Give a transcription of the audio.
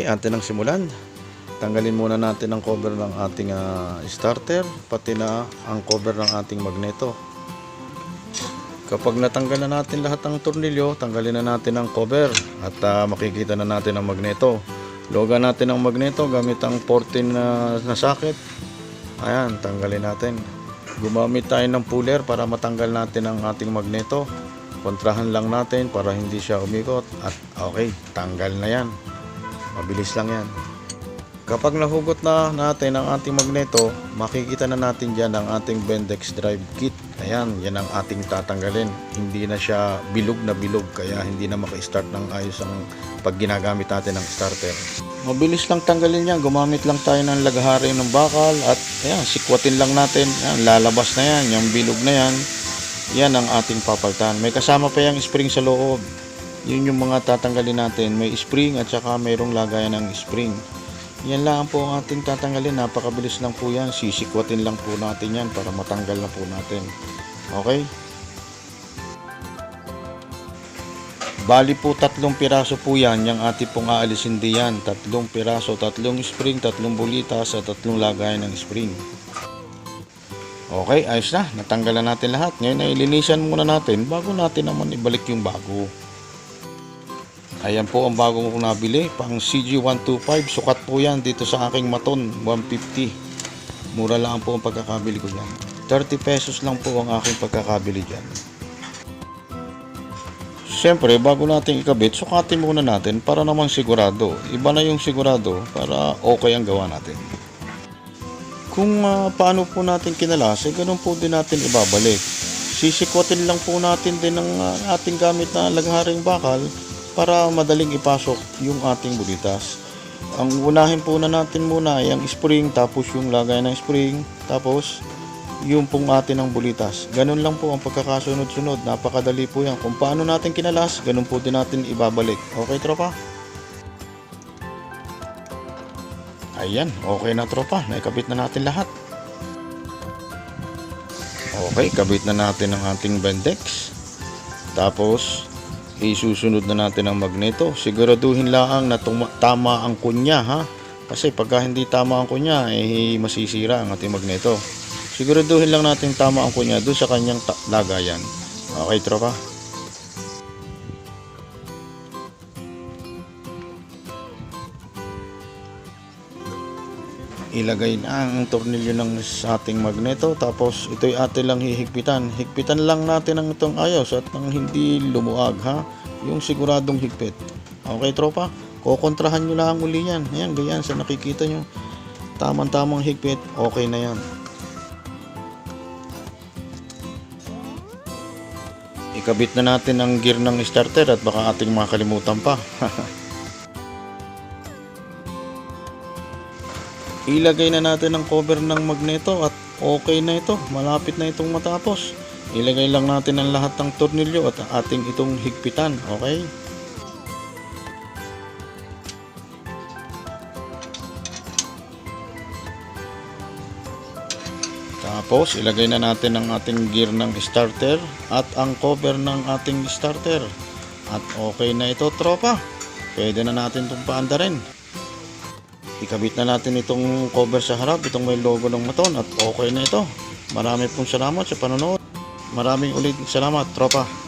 atin ang simulan. Tanggalin muna natin ang cover ng ating ah, starter, pati na ang cover ng ating magneto. Kapag natanggal na natin lahat ng tornilyo, tanggalin na natin ang cover at ah, makikita na natin ang magneto. Logan natin ang magneto gamit ang 14 na, na socket. Ayan, tanggalin natin. Gumamit tayo ng puller para matanggal natin ang ating magneto. Kontrahan lang natin para hindi siya umikot at okay, tanggal na yan. Mabilis lang yan. Kapag nahugot na natin ang ating magneto, makikita na natin dyan ang ating Bendex drive kit. Ayan, yan ang ating tatanggalin. Hindi na siya bilog na bilog, kaya hindi na maka-start ng ayos ang pag ginagamit natin ng starter. Mabilis lang tanggalin yan. Gumamit lang tayo ng lagahari ng bakal at ayan, sikwatin lang natin. Ayan, lalabas na yan, yung bilog na yan. Yan ang ating papaltan. May kasama pa yung spring sa loob. Yun yung mga tatanggalin natin. May spring at saka mayroong lagayan ng spring. Yan lang po ang ating tatanggalin. Napakabilis lang po yan. Sisikwatin lang po natin yan para matanggal na po natin. Okay? Bali po tatlong piraso po yan. Yung ating pong aalisin diyan. Tatlong piraso, tatlong spring, tatlong bulitas at tatlong lagayan ng spring. Okay, ayos na. Natanggal na natin lahat. Ngayon ay linisan muna natin bago natin naman ibalik yung bago. Ayan po ang bago kong nabili. Pang CG125. Sukat po yan dito sa aking maton. 150. Mura lang po ang pagkakabili ko yan. 30 pesos lang po ang aking pagkakabili dyan. Siyempre, bago natin ikabit, sukatin muna natin para naman sigurado. Iba na yung sigurado para okay ang gawa natin. Kung ah, paano po natin kinalas, eh, ganun po din natin ibabalik. Sisikwatin lang po natin din ng ah, ating gamit na lagharing bakal para madaling ipasok yung ating bulitas. Ang unahin po na natin muna ay ang spring, tapos yung lagay ng spring, tapos yung pong atin ng bulitas. Ganun lang po ang pagkakasunod-sunod. Napakadali po yan. Kung paano natin kinalas, ganun po din natin ibabalik. Okay, tropa? Ayan, okay na tropa. Naikabit na natin lahat. Okay, kabit na natin ang ating Bendex. Tapos, isusunod na natin ang magneto. Siguraduhin lang na tama ang kunya ha. Kasi pagka hindi tama ang kunya, eh masisira ang ating magneto. Siguraduhin lang natin tama ang kunya doon sa kanyang lagayan. Okay, tropa? Ilagay ang tornilyo ng ating magneto. Tapos ito'y atin lang hihigpitan. Higpitan lang natin ang itong ayos at nang hindi lumuag ha? Yung siguradong higpit. Okay tropa? Kukontrahan nyo lang uli yan. Ayan ganyan sa nakikita nyo. Tamang tamang higpit okay na yan. Ikabit na natin ang gear ng starter at baka ating makalimutan pa ilagay na natin ang cover ng magneto at okay na ito. Malapit na itong matapos. Ilagay lang natin ang lahat ng tornilyo at ating itong higpitan okay? Tapos ilagay na natin ang ating gear ng starter at ang cover ng ating starter. At okay na ito tropa. Pwede na natin itong paandarin ikabit na natin itong cover sa harap itong may logo ng maton at okay na ito. Marami pong salamat sa panonood. Maraming ulit salamat tropa